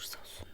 olursa olsun.